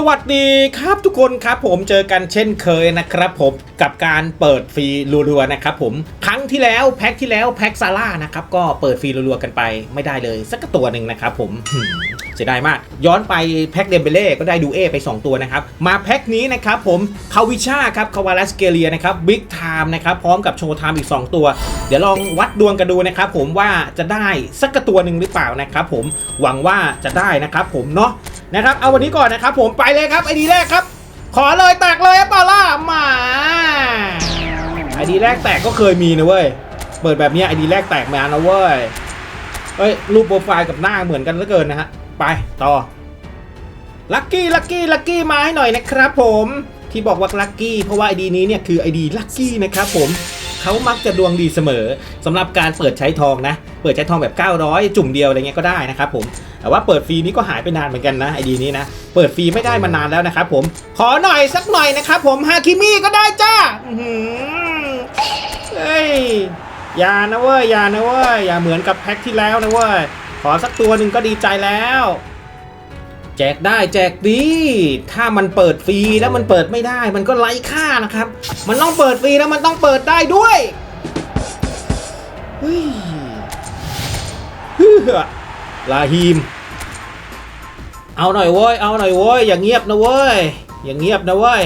สวัสดีครับทุกคนครับผมเจอกันเช่นเคยนะครับผมกับการเปิดฟรีรัวๆนะครับผมครั้งที่แล้วแพ็คที่แล้วแพ็คซาร่านะครับก็เปิดฟรีรัวๆกันไปไม่ได้เลย สักตัวหนึ่งนะครับผมหืมเสียดายมาก ย้อนไปแพ็คเดมเบเล่ก็ได้ดูเอไป 2 ตัวนะครับ มาแพ็คนี้นะครับผมคาวิชาครับคาวาลัสเกเลียนะครับบิ๊กไทม์นะครับพร้อมกับโชว์ไทม์อีก 2 ตัว เดี๋ยวลองวัดดวงกันดูนะครับผมว่าจะได้สักตัวหนึ่งหรือเปล่านะครับผมหวังว่าจะได้นะครับผมเนาะ นะครับ เอาวันนี้ก่อนนะครับ ผมไปเลยครับไอดีแรกครับ ขอเลยแตกเลยเปล่าล่ะมาไอดีแรกแตกก็เคยมีนะเว้ย เปิดแบบนี้ไอดีแรกแตกมานะเว้ย เฮ้ยรูปโปรไฟล์กับหน้าเหมือนกันเหลือเกินนะฮะ ไปต่อ ลัคกี้ลัคกี้ลัคกี้มาให้หน่อยนะครับผมที่บอกว่าลัคกี้เพราะว่าไอดีนี้เนี่ยคือไอดีลัคกี้นะครับผมเขามักจะดวงดีเสมอสำหรับการเปิดใช้ทองนะ เปิดใช้ทองแบบ 900 จุ่มเดียวอะไรเงี้ยก็ได้นะครับผม แต่ว่าเปิดฟรีนี้ก็หายไปนานเหมือนกันนะไอดีนี้นะ เปิดฟรีไม่ได้มานานแล้วนะครับผม ขอหน่อยสักหน่อยนะครับผมฮาคิมิก็ได้จ้าเฮ้ยอย่านะเว้ยอย่านะเว้ยอย่าเหมือนกับแพ็คที่แล้วนะเว้ย ขอสักตัวหนึ่งก็ดีใจแล้วแจกได้แจกดี ถ้ามันเปิดฟรีแล้วมันเปิดไม่ได้ มันก็ไร้ค่านะครับ มันต้องเปิดฟรีแล้วมันต้องเปิดได้ด้วยเฮ้ย ลาฮีม เอาหน่อยเว้ย เอาหน่อยเว้ย อย่างเงียบนะเว้ย อย่างเงียบนะเว้ย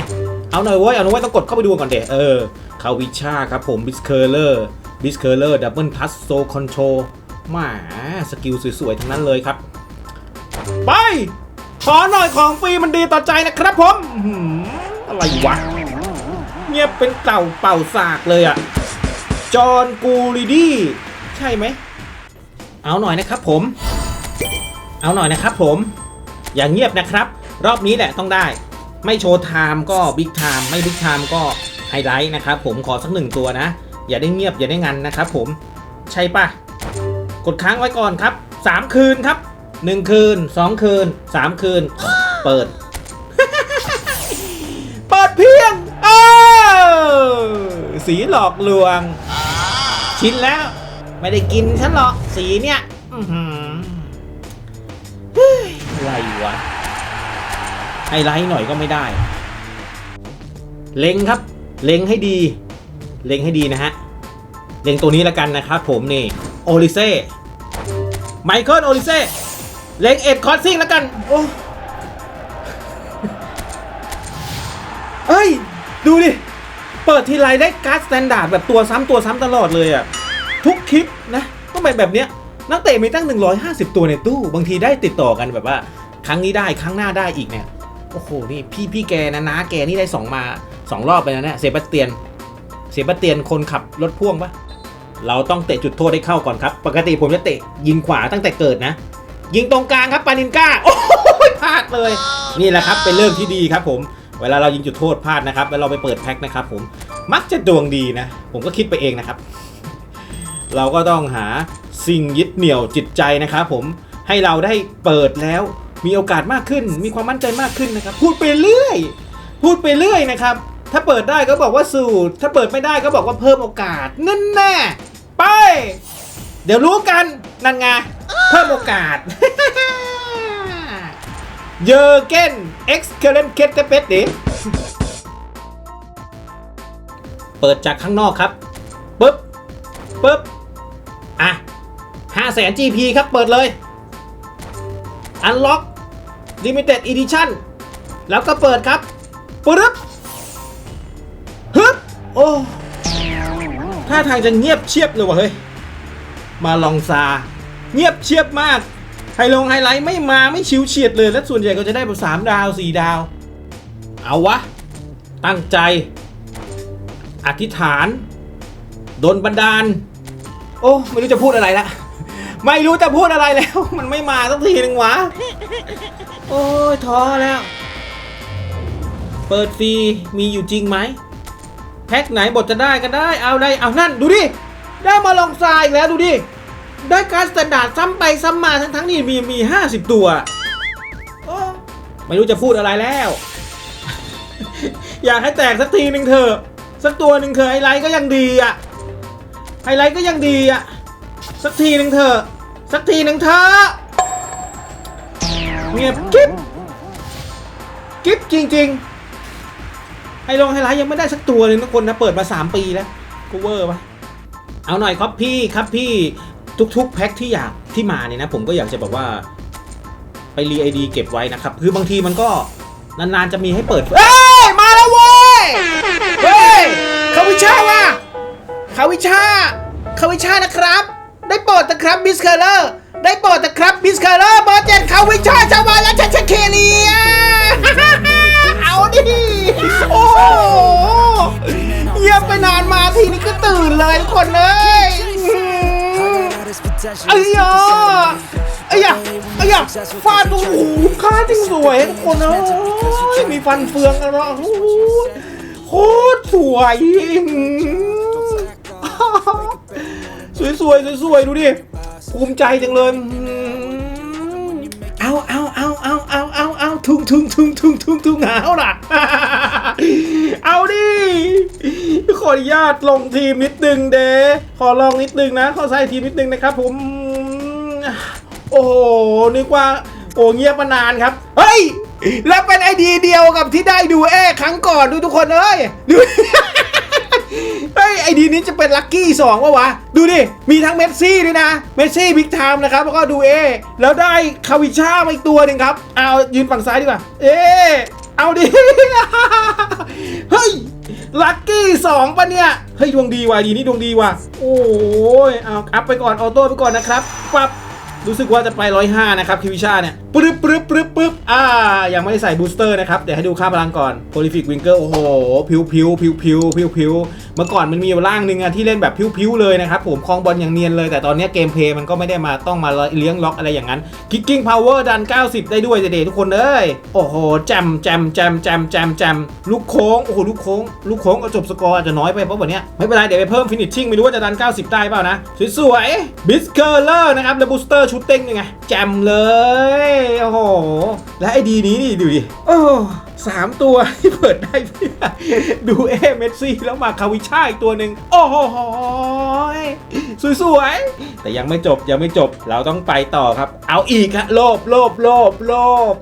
เอาหน่อยเว้ย เอาหน่อยเว้ยต้องกดเข้าไปดูก่อนเดะเออ คาวิชาครับผมบิสเคอร์เลอร์ บิสเคอร์เลอร์ ดับเบิลพัสโซคอนโทรหมาสกิลสวยๆ ทั้งนั้นเลยครับ ไป ขอหน่อยของฟรีมันดีต่อใจนะครับผม อะไรวะ เงียบเป็นเต่าเป่าสากเลยอะจอห์นกูริดี้ ใช่ไหม เอาหน่อยนะครับผม เอาหน่อยนะครับผม อย่างเงียบนะครับ รอบนี้แหละต้องได้ ไม่โชว์ไทม์ก็บิ๊กไทม์ไม่บิ๊กไทม์ก็ไฮไลท์นะครับผมขอสักหนึ่งตัวนะ อย่าได้เงียบอย่าได้งันนะครับผมใช่ปะกดค้างไว้ก่อนครับ 3 คืนครับ 1 คืน 2 คืน 3 คืน เปิด เปิดเพียงเออสีหลอกลวง ชินแล้ว ไม่ได้กินฉันหรอกสีเนี่ย อื้อหือเฮ้ย อะไรวะไฮไลท์หน่อยก็ไม่ได้ เล็งครับ เล็งให้ดี เล็งให้ดีนะฮะ เล็งตัวนี้แล้วกันนะครับผมนี่โอลิเซ่ไมเคิลโอลิเซ่เล็งเอ็ดคอร์ซิงแล้วกัน โอ้เอ้ย ดูดิ เปิดทีไรได้การ์ดสแตนดาร์ดแบบตัวซ้ำตัวซ้ำตลอดเลยอะทุกคลิปนะ ต้องเป็นแบบเนี้ย นักเตะมีตั้ง 150 ตัวในตู้ บางทีได้ติดต่อกันแบบว่า ครั้งนี้ได้ครั้งหน้าได้อีกเนี่ยโอ้โหนี่พี่พี่แกนะนะแกนี่ได้สองมาสองรอบไปแล้วเนี่ยเซบาสเตียนเซบาสเตียนคนขับรถพ่วงปะเราต้องเตะจุดโทษให้เข้าก่อนครับ ปกติผมจะเตะยิงขวาตั้งแต่เกิดนะ ยิงตรงกลางครับปานินก้าโอ้ยพลาดเลย นี่แหละครับเป็นเรื่องที่ดีครับผมเวลาเรายิงจุดโทษพลาดนะครับแล้วเราไปเปิดแพ็คนะครับผมมักจะดวงดีนะ ผมก็คิดไปเองนะครับ เราก็ต้องหา สิ่งยึดเหนี่ยวจิตใจนะครับผมให้เราได้เปิดแล้วมีโอกาสมากขึ้น มีความมั่นใจมากขึ้นนะครับ พูดไปเรื่อย พูดไปเรื่อยนะครับ ถ้าเปิดได้ก็บอกว่าสูตร ถ้าเปิดไม่ได้ก็บอกว่าเพิ่มโอกาสนั่นแน่ไป เดี๋ยวรู้กันนั่นไงเพิ่มโอกาสเยอเกนเอ็กซ์เคเลนเคเตเปสดิเปิดจากข้างนอกครับปึ๊บปึ๊บอะ 5 0 0 0 0 GP ครับ เปิดเลย Unlock Limited Edition แล้วก็เปิดครับปึ๊บฮึบโอ้ท่าทางจะเงียบเชียบเลยว่ะเฮ้ย มาลองซา เงียบเชียบมาก ไฮลงไฮไลท์ไม่มาไม่ชิวเฉียดเลย และส่วนใหญ่ก็จะได้แบบสามดาวสี่ดาว เอาวะ ตั้งใจ อธิษฐาน โดนบันดาล โอ้ ไม่รู้จะพูดอะไรละ ไม่รู้จะพูดอะไรแล้ว มันไม่มาสักทีหนึ่งวะ โอ้ยท้อแล้ว เปิดฟรีมีอยู่จริงไหม แพ็คไหนบทจะได้ก็ได้ เอาได้ เอานั่น ดูดิ ได้มาลองทรายอีกแล้วดูดิ ได้การสแตนดาร์ดซ้ำไปซ้ำมาทั้งทั้งนี่มีมีห้าสิบตัว โอ้ไม่รู้จะพูดอะไรแล้ว อยากให้แตกสักทีหนึ่งเถอะ สักตัวหนึ่งเถอะไฮไลท์ก็ยังดีอะไฮไลท์ก็ยังดีอะ สักทีหนึ่งเถอะสักทีหนึ่งเถอะเงียบกิ๊บกิฟจริงๆไฮลงไฮไลท์ยังไม่ได้สักตัวเลยทุกคนนะเปิดมา 3 ปีแล้วกูเวอร์ปะเอาหน่อยครับพี่ครับพี่ทุกๆแพ็คที่อยากที่มาเนี่ยนะ ผมก็อยากจะบอกว่า ไปรีไอดีเก็บไว้นะครับ คือบางทีมันก็นานๆจะมีให้เปิดเฮ้ยมาแล้วเว้ยเฮ้ยเขาวิชาว่ะเขาวิชาเขาวิชานะครับ ได้โปรดนะครับบิสเคอร์เลอร์ได้โปรดนะครับบิสเคอร์เลอร์เบอร์เจ็ดเขาวิชาชาวบ้านและชัชเคเลียเอาดิโอ้โหเงียบไปนานมาทีนี้ก็ตื่นเลยทุกคนเลยไอ้ยาไอ้ยาไอ้ยาฟาดโอ้โหค่าจริงสวยทุกคนนะโอ้ยมีฟันเฟืองอะไรโอ้โหโคตรสวย สวยสวยสวยสวยดูดิภูมิใจจังเลยเอาเอาเอาเอาเอาเอาเอาทุ่งทุ่งทุ่งทุ่งทุ่งทุ่งหาวล่ะ เอาดิขออนุญาตลงทีมนิดนึงเดขอลองนิดนึงนะขอใส่ทีมนิดนึงนะครับผม โอ้โหนึกว่าโอ้เงียบมานานครับ เฮ้ย แล้วเป็นไอดีเดียวกับที่ได้ดูเอครั้งก่อนดูทุกคนเอ้ยดู เฮ้ยไอดีนี้จะเป็นลัคกี้สองวะวะ ดูดิ มีทั้งเมสซี่ด้วยนะ เมสซี่บิ๊กไทม์นะครับ แล้วก็ดูเอ แล้วได้คาวิช่ามาอีกตัวหนึ่งครับ เอายืนฝั่งซ้ายดีกว่า เอ เอาดิ เฮ้ย ลัคกี้สองปะเนี่ย เฮ้ย ดวงดีว่ะดีนี่ดวงดีว่ะ โอ้ยเอาอัพไปก่อน ออโต้ไปก่อนนะครับปั๊บ รู้สึกว่าจะไป105นะครับคิวิชาเนี่ยปึ๊บปึ๊บปึ๊บปึ๊บอ่า ยังไม่ได้ใส่บูสเตอร์นะครับ เดี๋ยวให้ดูค่าพลังก่อนโพลิฟิกวิงเกอร์โอ้โห พิวพิวพิวพิวพิวพิวเมื่อก่อนมันมีอยู่ร่างหนึ่งอะที่เล่นแบบพิวพิวเลยนะครับ ผมคลองบอลอย่างเนียนเลย แต่ตอนนี้เกมเพลย์มันก็ไม่ได้มาต้องมาเลี้ยงล็อกอะไรอย่างนั้นคิกกิ้งพาวเวอร์ดัน 90 ได้ด้วยเด็ทุกคนเอ้ยโอ้โหแจมแจมแจมแจมแจมแจมลูกโค้งโอ้โหลูกโค้งลูกโค้งก็จบสกอร์อาจจะน้อยไปเพราะวันนี้ไม่เป็นไรเดี๋ยวไปเพิ่มฟินิชชิ่งไม่รู้ว่าจะดัน 90 ได้เปล่านะสวยๆบิสเกอร์เลอร์นะครับแล้วบูสเตอร์ชุดเต็งยังไง แจมเลย โอ้โห และไอดีนี้นี่ดูดิ โอ้สามตัวที่เปิดได้พื่ดูเอเมสซี่แล้วมาคาวิช่าอีกตัวหนึ่งโอ้โหสวยๆ แต่ยังไม่จบยังไม่จบเราต้องไปต่อครับ เอาอีกฮะโลบโลบโลบโลบ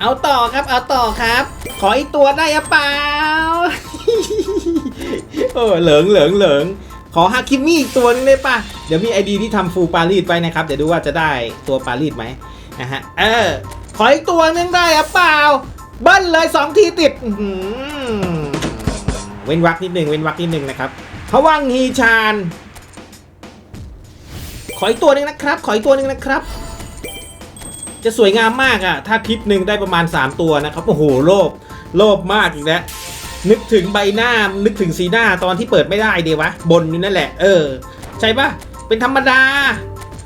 เอาต่อครับ เอาต่อครับ ขออีกตัวได้อะเปล่า เออเหลิงเหลิงเหลิง ขอฮาคิมิอีกตัวนึงได้ปะเดี๋ยวมีไอดีที่ทำฟูปารีสไปนะครับ เดี๋ยวดูว่าจะได้ตัวปารีสไหมนะฮะ เออ ขออีกตัวนึงได้อะเปล่า เบิ้ลเลย 2 ทีติดเว้นวักนิดนึงเว้นวักนิดนึงนะครับพวังฮีชาน ขออีกตัวหนึงนะครับ ขออีกตัวหนึงนะครับ จะสวยงามมากอะถ้าคลิปหนึ่งได้ประมาณ 3 ตัวนะครับ โอ้โห โลภ โลภมากอีกแล้ว นึกถึงใบหน้า นึกถึงสีหน้าตอนที่เปิดไม่ได้เดียววะบนอยู่นั่นแหละ เออ ใช่ปะเป็นธรรมดา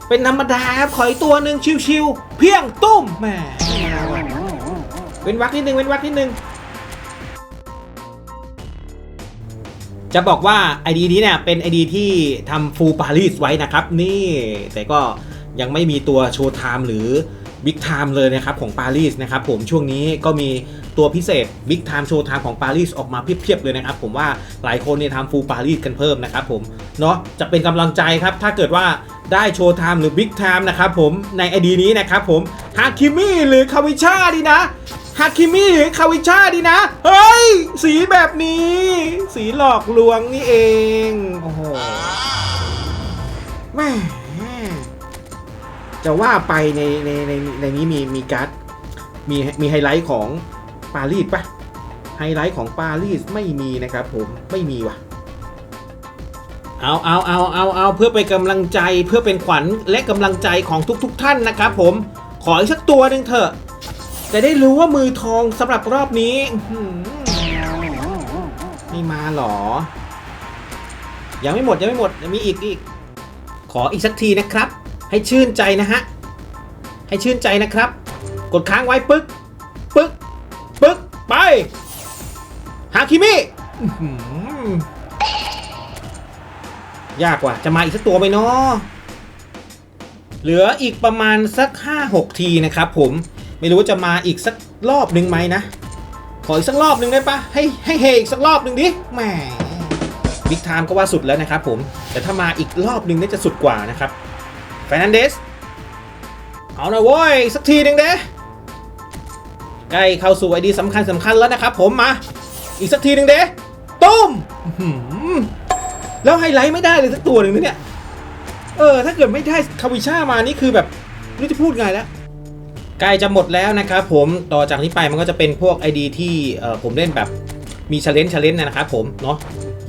เป็นธรรมดาครับขออีกตัวหนึ่งชิวๆเพียงตุ้มแหมเว้นวักนิดนึงเว้นวักนิดนึงจะบอกว่า ID นี้เนี่ยเป็น ID ที่ทำฟูลปารีสไว้นะครับนี่แต่ก็ยังไม่มีตัวโชว์ไทม์หรือบิ๊กไทม์เลยนะครับของปารีสนะครับผมช่วงนี้ก็มี ตัวพิเศษบิ๊กไทม์โชว์ไทม์ของปารีสออกมาเพียบๆเลยนะครับ ผมว่าหลายคนเนี่ยทำฟูลปารีสกันเพิ่มนะครับผมเนาะจะเป็นกำลังใจครับถ้าเกิดว่าได้โชว์ไทม์หรือบิ๊กไทม์นะครับผมใน ID นี้นะครับผมฮาคิมิหรือคาวิชาดีนะฮาคิมิหรือคาวิชาดีนะ เฮ้ย สีแบบนี้ สีหลอกลวงนี่เอง โอ้โหแม่จะว่าไปในในในในนี้มีมีการ์ดมีมีไฮไลท์ของ ปารีสปะไฮไลท์ของปารีสไม่มีนะครับผมไม่มีว่ะเอาเอาเอาเอาเอาเพื่อเป็นกำลังใจเพื่อเป็นขวัญและกำลังใจของทุกๆทท่านนะครับผมขออีกสักตัวหนึ่งเถอะจะได้รู้ว่ามือทองสำหรับรอบนี้ไม่มาหรอ ยังไม่หมดยังไม่หมดยังมีอีกอีก ขออีกสักทีนะครับ ให้ชื่นใจนะฮะ ให้ชื่นใจนะครับ กดค้างไว้ปึ๊ก ไปฮาคิมิยากกว่ะจะมาอีกสักตัวไหมเนาะเหลืออีกประมาณสัก 5-6 ทีนะครับผมไม่รู้ว่าจะมาอีกสักรอบหนึ่งไหมนะ ขออีกสักรอบหนึ่งได้ปะให้ให้เฮอีกสักรอบหนึ่งดิแหมบิ๊กไทม์ก็ว่าสุดแล้วนะครับผม แต่ถ้ามาอีกรอบหนึ่งน่าจะสุดกว่านะครับแฟนันเดสเอาหน่อยโว้ยสักทีหนึ่งเด้ ใกล้เข้าสู่ไอดีสำคัญสำคัญแล้วนะครับผมมา อีกสักทีหนึ่งเด้ตุ้มแล้วไฮไลท์ไม่ได้เลยสักตัวหนึ่งนะเนี่ย เออ ถ้าเกิดไม่ได้คาวิชามานี่คือแบบไม่จะพูดไงแล้วใกล้จะหมดแล้วนะครับผมต่อจากนี้ไปมันก็จะเป็นพวก ID ที่ผมเล่นแบบมีชาเลนจ์ชาเลนจ์นะครับผมเนาะ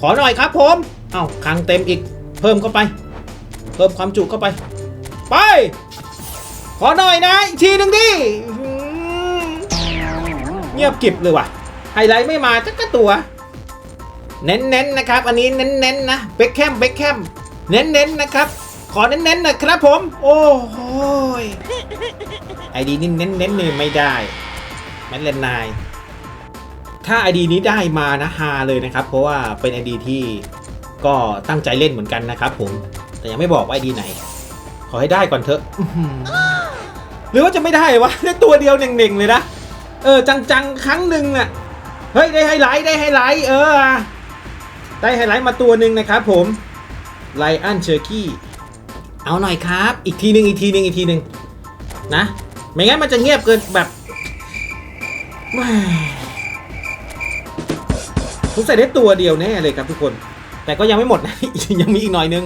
ขอหน่อยครับผมเอ้าคลังเต็มอีกเพิ่มเข้าไป เพิ่มความจุเข้าไป ไป ขอหน่อยนะอีกทีหนึ่งดิ เงียบกิบเลยว่ะไฮไลท์ไม่มาจักกะตัว เน้นๆนะครับ อันนี้เน้นๆนนะเบคแคมเบคแคมเน้นๆนนะครับ ขอเน้นๆหนะครับผม โอ้โหยไอดีนี่เน้นๆเลยไม่ได้แมทเลนนายถ้าไอดีนี้ได้มานะฮาเลยนะครับ เพราะว่าเป็นไอดีที่ก็ตั้งใจเล่นเหมือนกันนะครับผม แต่ยังไม่บอกว่าไอดีไหน ขอให้ได้ก่อนเถอะอื้อหือหรือว่าจะไม่ได้วะได้ตัวเดียวเน่งๆเลยนะ เออ จังๆ ครั้งหนึ่งน่ะ เฮ้ย ได้ไฮไลท์ได้ไฮไลท์เออ ได้ไฮไลท์มาตัวหนึ่งนะครับผมไลอันเชอร์กี้เอาหน่อยครับ อีกทีหนึ่งอีกทีหนึ่งอีกทีหนึ่งนะ ไม่งั้นมันจะเงียบเกินแบบแหม่ผมใส่ได้ตัวเดียวแน่เลยครับทุกคน แต่ก็ยังไม่หมดนะ ยังมีอีกหน่อยนึง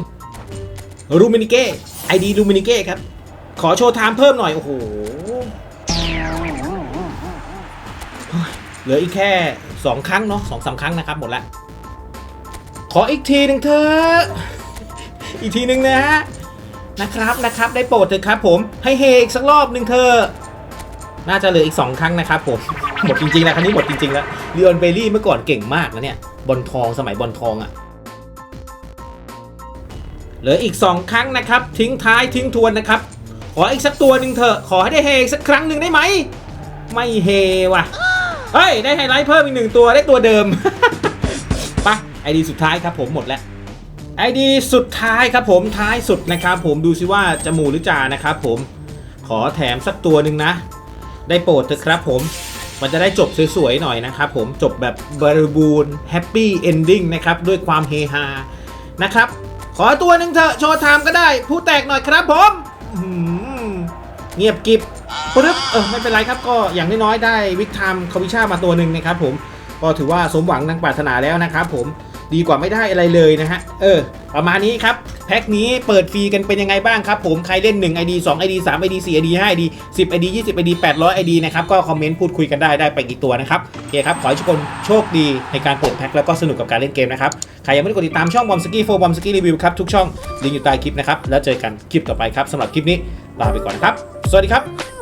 รูมินิเก้ไอดีรูมินิเก้ครับ ขอโชว์ไทม์เพิ่มหน่อย โอ้โห เหลืออีกแค่สองครั้งเนาะสองสามครั้งนะครับหมดละขออีกทีหนึ่งเถอะอีกทีหนึ่งนะฮะนะครับนะครับได้โปรดเถอะครับผมให้เฮอีกสักรอบหนึ่งเถอะน่าจะเหลืออีกสองครั้งนะครับผมหมดจริงๆแล้วครั้งนี้หมดจริงๆแล้วเลีออนเบลลี่เมื่อก่อนเก่งมากนะเนี่ยบอลทองสมัยบอลทองอะ่ะเหลืออีกสองครั้งนะครับ ทิ้งท้ายทิ้งทวนนะครับ ขออีกสักตัวหนึ่งเถอะขอให้ได้เฮอีกสักครั้งหนึ่งได้ไหมไม่เฮว่ะ เฮ้ย ได้ไฮไลท์เพิ่มอีกหนึ่งตัวได้ตัวเดิมไปไอดีสุดท้ายครับผมหมดแล้วไอดีสุดท้ายครับผมท้ายสุดนะครับผมดูซิว่าจะหมูหรือจ่านะครับผมขอแถมสักตัวหนึ่งนะ ได้โปรดเถอะครับผมมันจะได้จบสวยๆหน่อยนะครับผมจบแบบบริบูรณ์แฮปปี้เอนดิ้งนะครับด้วยความเฮฮานะครับ ขอตัวหนึ่งเถอะโชว์ไทม์ก็ได้ ผู้แตกหน่อยครับผมเงียบกิบ ปึ๊บเออไม่เป็นไรครับก็อย่างน้อยๆได้วิกไทม์คาวิชามาตัวหนึ่งนะครับผมก็ถือว่าสมหวังดังปรารถนาแล้วนะครับผมดีกว่าไม่ได้อะไรเลยนะฮะ เออ ประมาณนี้ครับ แพ็คนี้เปิดฟรีกันเป็นยังไงบ้างครับผม ใครเล่น 1 ID 2 ID 3 ID 4 ID 5 ID 10 ID 20 ID 800 ID นะครับ ก็คอมเมนต์พูดคุยกันได้ ได้ไปกี่ตัวนะครับ โอเคครับ ขอให้ทุกคนโชคดีในการเปิดแพ็คแล้วก็สนุกกับการเล่นเกมนะครับ ใครยังไม่ได้กดติดตามช่องบอมสกี้โฟบอมสกี้รีวิวครับ ทุกช่องลิงก์อยู่ใต้คลิปนะครับ แล้วเจอกันคลิปต่อไปครับสำหรับคลิปนี้ลาไปก่อนนะครับ สวัสดีครับ